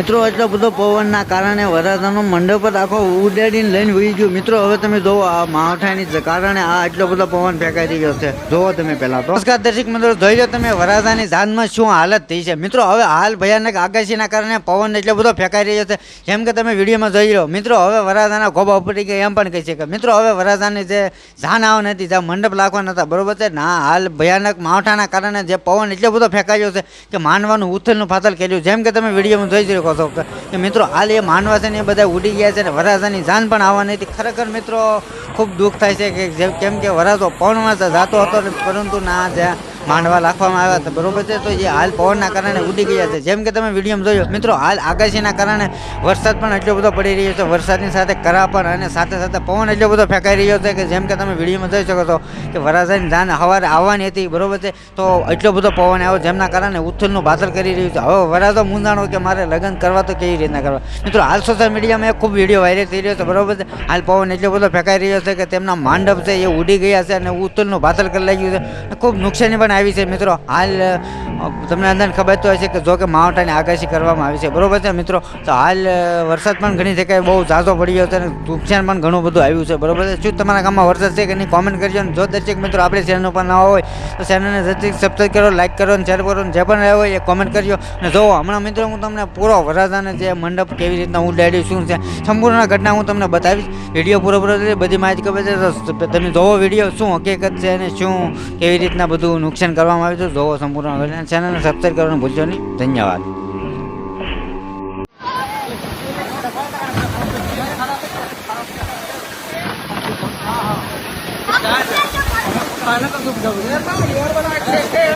મિત્રો, એટલો બધો પવનના કારણે વરસાદનો મંડપ જ આખો ઉડાડીને લઈને વહી ગયો. મિત્રો, હવે તમે જોવો આ માવઠાની કારણે આ એટલો બધો પવન ફેંકાઈ રહ્યો છે. જોવો તમે પહેલા તો. નમસ્કાર દર્શક મિત્રો જોઈ લો તમે વરસાદની જાનમાં શું હાલત થઈ છે. મિત્રો, હવે હાલ ભયાનક આગાશીના કારણે પવન એટલો બધો ફેંકાઈ રહ્યો છે. જેમ કે તમે વિડીયોમાં જોઈ લો, મિત્રો, હવે વરસાદના ખોબા ઉપડી ગયા એમ પણ કહી શકે મિત્રો, હવે વરસાદની જે જાન આવ નથી, જ્યાં મંડપ લાખવા નતા બરોબર છે? ના, હાલ ભયાનક માવઠાના કારણે જે પવન એટલો બધો ફેંકાયો છે કે માનવાનું ઉથલનું ફાથલ કર્યું. જેમ કે તમે વિડીયોમાં જોઈ જ શકો છો. કે મિત્રો, હાલ એ માનવા છે ને એ બધા ઉડી ગયા છે ને વરાજાની જાન પણ આવવાની હતી ખરેખર મિત્રો, ખૂબ દુઃખ થાય છે કે કેમ કે વરાજો પવનમાં તો જાતો હતો પરંતુ ના, જ્યાં માંડવા રાખવામાં આવ્યા હતા. બરોબર છે? તો એ હાલ પવનના કારણે ઉડી ગયા છે. જેમ કે તમે વિડીયોમાં જોયો, મિત્રો, હાલ આગાશીના કારણે વરસાદ પણ એટલો બધો પડી રહ્યો છે. વરસાદની સાથે કરા પણ અને સાથે સાથે પવન એટલો બધો ફેંકાઈ રહ્યો છે કે જેમ કે તમે વિડીયોમાં જોઈ શકો છો કે વરાજાની ધાન સવારે આવવાની હતી, બરોબર છે? તો એટલો બધો પવન આવ્યો જેમના કારણે ઉથલનું ભાતર કરી રહ્યું છે. હવે વરાજો મૂંઝાણો કે મારે લગ્ન કરવા તો કેવી રીતના કરવા? મિત્રો, હાલ સોશિયલ મીડિયામાં ખૂબ વીડિયો વાયરલ થઈ રહ્યો છે, બરોબર છે? હાલ પવન એટલો બધો ફેંકાઈ રહ્યો છે કે તેમના માંડપ છે એ ઉડી ગયા છે અને ઉથલનું ભાતર કરી લાગ્યું છે. ખૂબ નુકસાની પણ આવી છે. મિત્રો, હાલ તમને અંદાજ ખબર તો હશે કે જો કે માવઠાની આગાશી કરવામાં આવી છે. બરોબર છે મિત્રો? તો હાલ વરસાદ પણ ઘણી જગ્યાએ બહુ ઝાઝો પડ્યો છે અને નુકસાન પણ ઘણું બધું આવ્યું છે. બરોબર છે? શું તમારા ગામમાં વરસાદ છે કે નહીં? કોમેન્ટ કરજો અને જો દર્શક મિત્રો આપણે ચેનલ ઉપર ના હોય, તો ચેનલને દર્શક સબસ્ક્રાઈબ કરો લાઈક કરો અને શેર કરો જે પણ રહ્યો હોય એ કોમેન્ટ કરજો. અને જો હમણાં મિત્રો હું તમને પૂરો વરસાદને જે મંડપ કેવી રીતના હું ડાડ્યું શું છે, સંપૂર્ણ ઘટના હું તમને બતાવીશ. વીડિયો પૂરો પૂરો બધી માહિતી ખબર છે. તમે જોવો વીડિયો શું હકીકત છે અને શું કેવી રીતના બધું નુકસાન કરવામાં આવ્યું હતું જોવો સંપૂર્ણ ચેનલને સબસ્ક્રાઈબ કરવાનું ભૂલશો નહીં. ધન્યવાદ.